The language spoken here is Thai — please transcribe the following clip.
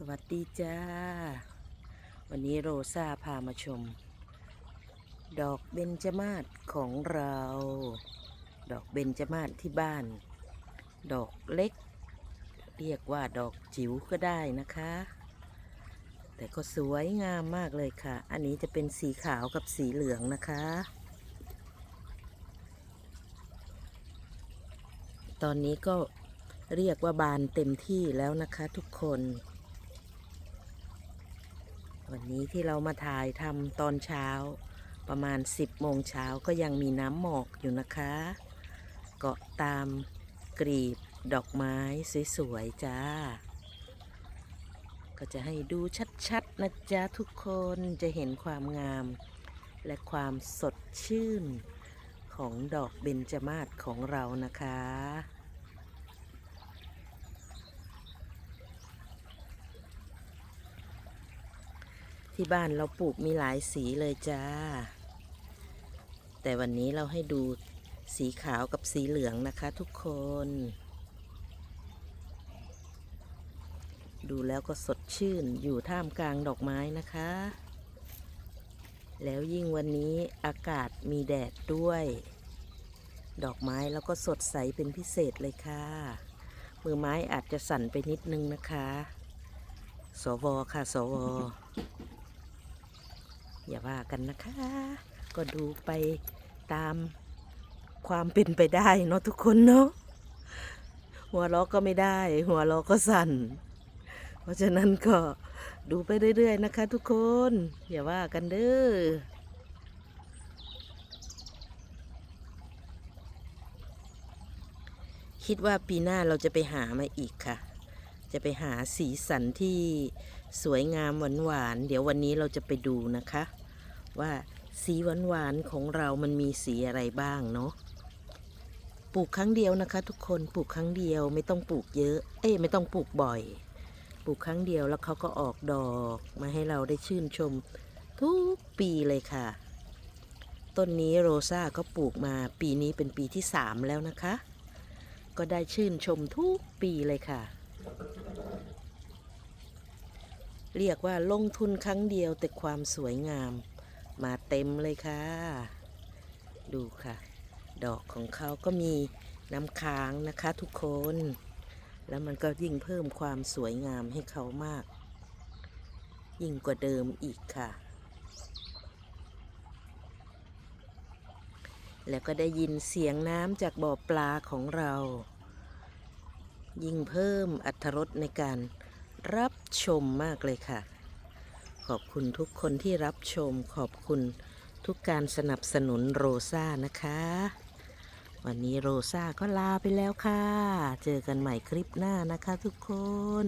สวัสดีจ้า วันนี้โรซาพามาชม ดอกเบญจมาศของเรา ดอกเบญจมาศที่บ้าน ดอกเล็ก เรียกว่าดอกจิ๋วก็ได้นะคะ แต่ก็สวยงามมากเลยค่ะ อันนี้จะเป็นสีขาวกับสีเหลืองนะคะ ตอนนี้ก็เรียกว่าบานเต็มที่แล้วนะคะทุกคน วันนี้ที่เรามาถ่ายทำตอนเช้า ประมาณ 10โมงเช้าก็ยังมีน้ำหมอกอยู่นะคะ เกาะตามกรีบดอกไม้สวยๆจ้า ก็จะให้ดูชัดๆนะจ๊ะทุกคนจะเห็นความงาม และความสดชื่นของดอกเบญจมาศของเรานะคะ ที่บ้านเราปลูกมีหลายสีเลยจ้า แต่วันนี้เราให้ดูสีขาวกับสีเหลืองนะคะทุกคน ดูแล้วก็สดชื่นอยู่ท่ามกลางดอกไม้นะคะ แล้วยิ่งวันนี้อากาศมีแดดด้วย ดอกไม้แล้วก็สดใสเป็นพิเศษเลยค่ะ มือไม้อาจจะสั่นไปนิดนึงนะคะ สวค่ะ สว อย่าว่ากันนะคะ ก็ดูไปตามความเป็นไปได้เนาะทุกคนเนาะหัวเราะก็ไม่ได้ หัวเราะก็สั่น เพราะฉะนั้นก็ดูไปเรื่อย ๆ นะคะ ทุกคน อย่าว่ากันเด้อคิดว่าปีหน้าเราจะไปหามาอีกค่ะ จะไปหาสีสันที่สวยงามหวานๆ เดี๋ยววันนี้เราจะไปดูนะคะ ว่าสีหวานๆของเรามันมีสีอะไรบ้างเนาะปลูกครั้งเดียวนะคะ ทุกคนปลูกครั้งเดียวไม่ต้องปลูกเยอะ เอ้ยไม่ต้องปลูกบ่อย ปลูกครั้งเดียวแล้วเขาก็ออกดอกมาให้เราได้ชื่นชมทุกปีเลยค่ะ ต้นนี้โรซาก็ปลูกมาปีนี้เป็นปีที่สามแล้วนะคะ ก็ได้ชื่นชมทุกปีเลยค่ะ เรียกว่าลงทุนครั้งเดียวแต่ความสวยงาม มาเต็มเลยค่ะ ดูค่ะ ดอกของเขาก็มีน้ำค้างนะคะทุกคน แล้วมันก็ยิ่งเพิ่มความสวยงามให้เขามาก ยิ่งกว่าเดิมอีกค่ะ แล้วก็ได้ยินเสียงน้ำจากบ่อปลาของเรา ยิ่งเพิ่มอัตรสในการรับชมมากเลยค่ะ ขอบคุณทุกคนที่รับชม ขอบคุณทุกการสนับสนุนโรซ่านะคะ วันนี้โรซ่าก็ลาไปแล้วค่ะ เจอกันใหม่คลิปหน้านะคะทุกคน